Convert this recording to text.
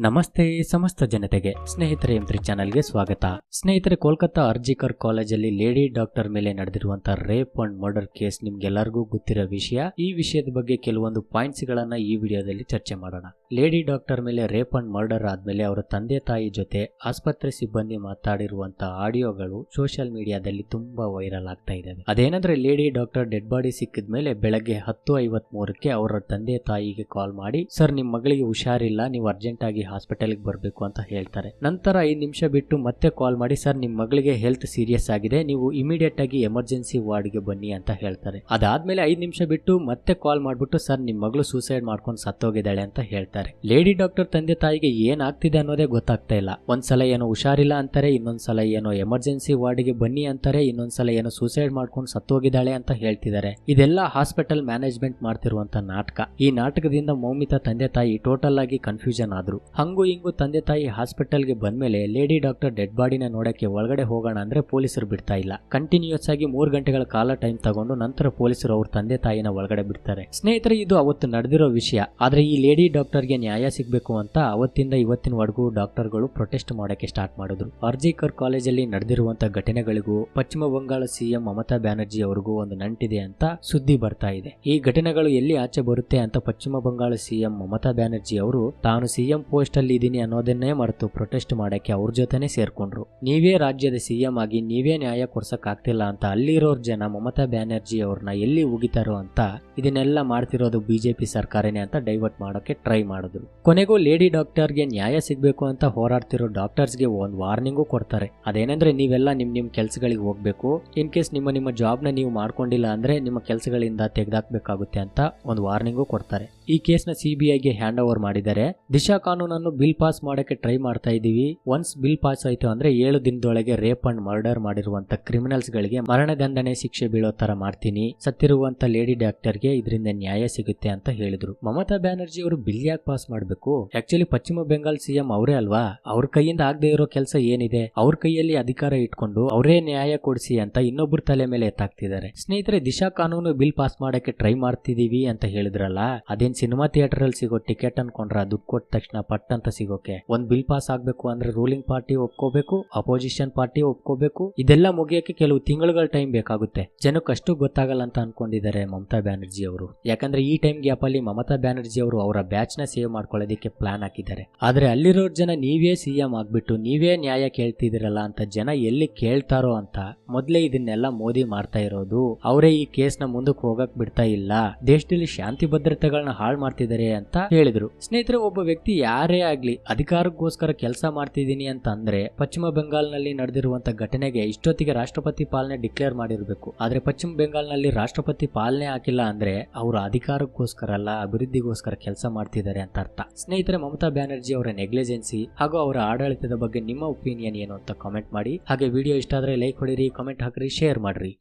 ನಮಸ್ತೆ ಸಮಸ್ತ ಜನತೆಗೆ. ಸ್ನೇಹಿತರೆ ಎಂತ್ರಿ ಚಾನೆಲ್ಗೆ ಸ್ವಾಗತ. ಸ್ನೇಹಿತರೆ ಕೋಲ್ಕತ್ತಾ ಅರ್ಜಿಕರ್ ಕಾಲೇಜಲ್ಲಿ ಲೇಡಿ ಡಾಕ್ಟರ್ ಮೇಲೆ ನಡೆದಿರುವಂತಹ ರೇಪ್ ಅಂಡ್ ಮರ್ಡರ್ ಕೇಸ್ ನಿಮ್ಗೆಲ್ಲರಿಗೂ ಗೊತ್ತಿರೋ ವಿಷಯ. ಈ ವಿಷಯದ ಬಗ್ಗೆ ಕೆಲವೊಂದು ಪಾಯಿಂಟ್ಸ್ ಗಳನ್ನ ಈ ವಿಡಿಯೋದಲ್ಲಿ ಚರ್ಚೆ ಮಾಡೋಣ. ಲೇಡಿ ಡಾಕ್ಟರ್ ಮೇಲೆ ರೇಪ್ ಅಂಡ್ ಮರ್ಡರ್ ಆದ್ಮೇಲೆ ಅವರ ತಂದೆ ತಾಯಿ ಜೊತೆ ಆಸ್ಪತ್ರೆ ಸಿಬ್ಬಂದಿ ಮಾತಾಡಿರುವಂತಹ ಆಡಿಯೋಗಳು ಸೋಷಿಯಲ್ ಮೀಡಿಯಾದಲ್ಲಿ ತುಂಬಾ ವೈರಲ್ ಆಗ್ತಾ ಇದ್ದಾವೆ. ಅದೇನಂದ್ರೆ, ಲೇಡಿ ಡಾಕ್ಟರ್ ಡೆಡ್ ಬಾಡಿ ಸಿಕ್ಕಿದ ಮೇಲೆ ಬೆಳಗ್ಗೆ ಹತ್ತು ಐವತ್ ಮೂರಕ್ಕೆ ಅವರ ತಂದೆ ತಾಯಿಗೆ ಕಾಲ್ ಮಾಡಿ, ಸರ್, ನಿಮ್ ಮಗಳಿಗೆ ಹುಷಾರಿಲ್ಲ, ನೀವು ಅರ್ಜೆಂಟ್ ಆಗಿ ಹಾಸ್ಪಿಟಲ್ಗೆ ಬರಬೇಕು ಅಂತ ಹೇಳ್ತಾರೆ. ನಂತರ ಐದು ನಿಮಿಷ ಬಿಟ್ಟು ಮತ್ತೆ ಕಾಲ್ ಮಾಡಿ, ಸರ್ ನಿಮ್ಮ ಮಗಳಿಗೆ ಹೆಲ್ತ್ ಸೀರಿಯಸ್ ಆಗಿದೆ, ನೀವು ಇಮಿಡಿಯೇಟ್ ಆಗಿ ಎಮರ್ಜೆನ್ಸಿ ವಾರ್ಡ್ಗೆ ಬನ್ನಿ ಅಂತ ಹೇಳ್ತಾರೆ. ಅದಾದ್ಮೇಲೆ ಐದು ನಿಮಿಷ ಬಿಟ್ಟು ಮತ್ತೆ ಕಾಲ್ ಮಾಡ್ಬಿಟ್ಟು, ಸರ್ ನಿಮ್ಮ ಮಗಳು ಸೂಸೈಡ್ ಮಾಡ್ಕೊಂಡು ಸತ್ತೋಗಿದ್ದಾಳೆ ಅಂತ ಹೇಳ್ತಾರೆ. ಲೇಡಿ ಡಾಕ್ಟರ್ ತಂದೆ ತಾಯಿಗೆ ಏನಾಗ್ತಿದೆ ಅನ್ನೋದೇ ಗೊತ್ತಾಗ್ತಾ ಇಲ್ಲ. ಒಂದ್ಸಲ ಏನೋ ಹುಷಾರಿಲ್ಲ ಅಂತಾರೆ, ಇನ್ನೊಂದ್ಸಲ ಏನೋ ಎಮರ್ಜೆನ್ಸಿ ವಾರ್ಡ್ಗೆ ಬನ್ನಿ ಅಂತಾರೆ, ಇನ್ನೊಂದ್ಸಲ ಏನೋ ಸೂಸೈಡ್ ಮಾಡ್ಕೊಂಡು ಸತ್ತೋಗಿದ್ದಾಳೆ ಅಂತ ಹೇಳ್ತಿದ್ದಾರೆ. ಇದೆಲ್ಲ ಹಾಸ್ಪಿಟಲ್ ಮ್ಯಾನೇಜ್ಮೆಂಟ್ ಮಾಡ್ತಿರುವಂತ ನಾಟಕ. ಈ ನಾಟಕದಿಂದ ಮೌಮಿತಾ ತಂದೆ ತಾಯಿ ಟೋಟಲ್ ಆಗಿ ಕನ್ಫ್ಯೂಷನ್ ಆದ್ರು. ಹಂಗು ಹಿಂಗು ತಂದೆ ತಾಯಿ ಹಾಸ್ಪಿಟಲ್ಗೆ ಬಂದ್ಮೇಲೆ ಲೇಡಿ ಡಾಕ್ಟರ್ ಡೆಡ್ ಬಾಡಿನ ನೋಡಕ್ಕೆ ಒಳಗಡೆ ಹೋಗೋಣ ಅಂದ್ರೆ ಪೊಲೀಸರು ಬಿಡ್ತಾ ಇಲ್ಲ. ಕಂಟಿನ್ಯೂಸ್ ಆಗಿ ಮೂರು ಗಂಟೆಗಳ ಕಾಲ ಟೈಮ್ ತಗೊಂಡು ನಂತರ ಪೊಲೀಸರು ಅವ್ರ ತಂದೆ ತಾಯಿನ ಒಳಗಡೆ ಬಿಡ್ತಾರೆ. ಸ್ನೇಹಿತರೆ, ಇದು ಅವತ್ತು ನಡೆದಿರೋ ವಿಷಯ. ಆದ್ರೆ ಈ ಲೇಡಿ ಡಾಕ್ಟರ್ಗೆ ನ್ಯಾಯ ಸಿಗಬೇಕು ಅಂತ ಅವತ್ತಿಂದ ಇವತ್ತಿನವರೆಗೂ ಡಾಕ್ಟರ್ಗಳು ಪ್ರೊಟೆಸ್ಟ್ ಮಾಡಕ್ಕೆ ಸ್ಟಾರ್ಟ್ ಮಾಡಿದ್ರು. ಅರ್ಜಿಕರ್ ಕಾಲೇಜಲ್ಲಿ ನಡೆದಿರುವಂತಹ ಘಟನೆಗಳಿಗೂ ಪಶ್ಚಿಮ ಬಂಗಾಳ ಸಿಎಂ ಮಮತಾ ಬ್ಯಾನರ್ಜಿ ಅವರಿಗೂ ಒಂದು ನಂಟಿದೆ ಅಂತ ಸುದ್ದಿ ಬರ್ತಾ ಇದೆ. ಈ ಘಟನೆಗಳು ಎಲ್ಲಿ ಆಚೆ ಬರುತ್ತೆ ಅಂತ ಪಶ್ಚಿಮ ಬಂಗಾಳ ಸಿಎಂ ಮಮತಾ ಬ್ಯಾನರ್ಜಿ ಅವರು ತಾನು ಸಿಎಂ ಪೋಸ್ಟ್ ಅಲ್ಲಿ ಇದೀನಿ ಅನ್ನೋದನ್ನೇ ಮರೆತು ಪ್ರೊಟೆಸ್ಟ್ ಮಾಡಕ್ಕೆ ಅವ್ರ ಜೊತೆನೆ ಸೇರ್ಕೊಂಡ್ರು. ನೀವೇ ರಾಜ್ಯದ ಸಿಎಂ ಆಗಿ ನೀವೇ ನ್ಯಾಯ ಕೊಡ್ಸಕ್ ಆಗ್ತಿಲ್ಲ ಅಂತ ಅಲ್ಲಿರೋರ್ ಜನ ಮಮತಾ ಬ್ಯಾನರ್ಜಿ ಅವ್ರನ್ನ ಎಲ್ಲಿ ಉಗಿತಾರೋ ಅಂತ ಇದನ್ನೆಲ್ಲ ಮಾಡ್ತಿರೋದು ಬಿಜೆಪಿ ಸರ್ಕಾರನೇ ಅಂತ ಡೈವರ್ಟ್ ಮಾಡೋಕೆ ಟ್ರೈ ಮಾಡಿದ್ರು. ಕೊನೆಗೂ ಲೇಡಿ ಡಾಕ್ಟರ್ಗೆ ನ್ಯಾಯ ಸಿಗಬೇಕು ಅಂತ ಹೋರಾಡ್ತಿರೋ ಡಾಕ್ಟರ್ಸ್ಗೆ ಒಂದು ವಾರ್ನಿಂಗು ಕೊಡ್ತಾರೆ. ಅದೇನಂದ್ರೆ ನೀವೆಲ್ಲ ನಿಮ್ ನಿಮ್ ಕೆಲ್ಸಗಳಿಗೆ ಹೋಗ್ಬೇಕು ಇನ್ ಕೇಸ್ ನಿಮ್ಮ ನಿಮ್ಮ ಜಾಬ್ನ ನೀವು ಮಾಡ್ಕೊಂಡಿಲ್ಲ ಅಂದ್ರೆ ನಿಮ್ಮ ಕೆಲಸಗಳಿಂದ ತೆಗೆದಾಕ್ಬೇಕಾಗುತ್ತೆ ಅಂತ ಒಂದು ವಾರ್ನಿಂಗು ಕೊಡ್ತಾರೆ. ಈ ಕೇಸ್ನ ಸಿಬಿಐಗೆ ಹ್ಯಾಂಡ್ ಓವರ್ ಮಾಡಿದ್ದಾರೆ. ದಿಶಾ ಕಾನೂನನ್ನು ಬಿಲ್ ಪಾಸ್ ಮಾಡಕ್ಕೆ ಟ್ರೈ ಮಾಡ್ತಾ ಇದ್ದೀವಿ. ಒನ್ಸ್ ಬಿಲ್ ಪಾಸ್ ಆಯ್ತು ಅಂದ್ರೆ ಏಳು ದಿನದೊಳಗೆ ರೇಪ್ ಅಂಡ್ ಮರ್ಡರ್ ಮಾಡಿರುವಂತ ಕ್ರಿಮಿನಲ್ಸ್ ಗಳಿಗೆ ಮರಣದಂಡನೆ ಶಿಕ್ಷೆ ಬೀಳೋ ತರ ಮಾಡ್ತೀನಿ. ಸತ್ತಿರುವಂತ ಲೇಡಿ ಡಾಕ್ಟರ್ಗೆ ಇದರಿಂದ ನ್ಯಾಯ ಸಿಗುತ್ತೆ ಅಂತ ಹೇಳಿದ್ರು. ಮಮತಾ ಬ್ಯಾನರ್ಜಿ ಅವರು ಬಿಲ್ ಯಾಕೆ ಪಾಸ್ ಮಾಡಬೇಕು? ಆಕ್ಚುಲಿ ಪಶ್ಚಿಮ ಬೆಂಗಾಲ್ ಸಿಎಂ ಅವರೇ ಅಲ್ವಾ? ಅವ್ರ ಕೈಯಿಂದ ಆಗದೆ ಇರೋ ಕೆಲಸ ಏನಿದೆ? ಅವ್ರ ಕೈಯಲ್ಲಿ ಅಧಿಕಾರ ಇಟ್ಕೊಂಡು ಅವರೇ ನ್ಯಾಯ ಕೊಡಿಸಿ ಅಂತ ಇನ್ನೊಬ್ರು ತಲೆ ಮೇಲೆ ಎತ್ತಾಕ್ತಿದ್ದಾರೆ. ಸ್ನೇಹಿತರೆ, ದಿಶಾ ಕಾನೂನು ಬಿಲ್ ಪಾಸ್ ಮಾಡಕ್ಕೆ ಟ್ರೈ ಮಾಡ್ತಿದೀವಿ ಅಂತ ಹೇಳಿದ್ರಲ್ಲ, ಅದೇನ್ ಸಿನಿಮಾ ಥಿಯೇಟರ್ ಅಲ್ಲಿ ಸಿಗೋ ಟಿಕೆಟ್ ಅನ್ಕೊಂಡ್ರ ದುಡ್ಡು ಕೊಟ್ಟ ತಕ್ಷಣ ಪಟ್ ಅಂತ ಸಿಗೋಕೆ. ಒಂದ್ ಬಿಲ್ ಪಾಸ್ ಆಗ್ಬೇಕು ಅಂದ್ರೆ ರೂಲಿಂಗ್ ಪಾರ್ಟಿ ಒಪ್ಕೋಬೇಕು, ಅಪೋಸಿಷನ್ ಪಾರ್ಟಿ ಒಪ್ಕೋಬೇಕು, ಇದೆಲ್ಲ ಮುಗಿಯಕ್ಕೆ ಕೆಲವು ತಿಂಗಳುಗಳ ಟೈಮ್ ಬೇಕಾಗುತ್ತೆ. ಜನಕ್ಕೆ ಅಷ್ಟು ಗೊತ್ತಾಗಲ್ಲ ಅಂತ ಅನ್ಕೊಂಡಿದ್ದಾರೆ ಮಮತಾ ಬ್ಯಾನರ್ಜಿ ಅವರು. ಯಾಕಂದ್ರೆ ಈ ಟೈಮ್ ಗ್ಯಾಪ್ ಅಲ್ಲಿ ಮಮತಾ ಬ್ಯಾನರ್ಜಿ ಅವರು ಅವರ ಬ್ಯಾಚ್ನ ಸೇವ್ ಮಾಡ್ಕೊಳ್ಳೋದಕ್ಕೆ ಪ್ಲಾನ್ ಹಾಕಿದ್ದಾರೆ. ಆದ್ರೆ ಅಲ್ಲಿರೋರ್ ಜನ ನೀವೇ ಸಿಎಂ ಆಗ್ಬಿಟ್ಟು ನೀವೇ ನ್ಯಾಯ ಕೇಳ್ತಿದಿರಲ್ಲ ಅಂತ ಜನ ಎಲ್ಲಿ ಕೇಳ್ತಾರೋ ಅಂತ ಮೊದ್ಲೇ ಇದನ್ನೆಲ್ಲ ಮೋದಿ ಮಾಡ್ತಾ ಇರೋದು. ಅವರೇ ಈ ಕೇಸ್ನ ಮುಂದಕ್ಕೆ ಹೋಗಕ್ ಬಿಡ್ತಾ ಇಲ್ಲ. ದೇಶದಲ್ಲಿ ಶಾಂತಿ ಭದ್ರತೆಗಳನ್ನ ಹಾಳು ಮಾಡ್ತಿದ್ದಾರೆ ಅಂತ ಹೇಳಿದ್ರು. ಸ್ನೇಹಿತರೆ, ಒಬ್ಬ ವ್ಯಕ್ತಿ ಯಾರೇ ಆಗ್ಲಿ ಅಧಿಕಾರಕ್ಕೋಸ್ಕರ ಕೆಲಸ ಮಾಡ್ತಿದ್ದೀನಿ ಅಂತ ಅಂದ್ರೆ ಪಶ್ಚಿಮ ಬೆಂಗಾಲ್ನಲ್ಲಿ ನಡೆದಿರುವಂತ ಘಟನೆಗೆ ಇಷ್ಟೊತ್ತಿಗೆ ರಾಷ್ಟ್ರಪತಿ ಪಾಲನೆ ಡಿಕ್ಲೇರ್ ಮಾಡಿರ್ಬೇಕು. ಆದ್ರೆ ಪಶ್ಚಿಮ ಬೆಂಗಾಲ್ನಲ್ಲಿ ರಾಷ್ಟ್ರಪತಿ ಪಾಲನೆ ಹಾಕಿಲ್ಲ ಅಂದ್ರೆ ಅವರು ಅಧಿಕಾರಕ್ಕೋಸ್ಕರ ಅಲ್ಲ, ಅಭಿವೃದ್ಧಿಗೋಸ್ಕರ ಕೆಲಸ ಮಾಡ್ತಿದ್ದಾರೆ ಅಂತ ಅರ್ಥ. ಸ್ನೇಹಿತರೆ, ಮಮತಾ ಬ್ಯಾನರ್ಜಿ ಅವರ ನೆಗ್ಲಿಜೆನ್ಸಿ ಹಾಗೂ ಅವರ ಆಡಳಿತದ ಬಗ್ಗೆ ನಿಮ್ಮ ಒಪಿನಿಯನ್ ಏನು ಅಂತ ಕಾಮೆಂಟ್ ಮಾಡಿ. ಹಾಗೆ ವಿಡಿಯೋ ಇಷ್ಟ ಆದ್ರೆ ಲೈಕ್ ಹೊಡಿರಿ ಕಾಮೆಂಟ್ ಹಾಕ್ರಿ, ಶೇರ್ ಮಾಡ್ರಿ.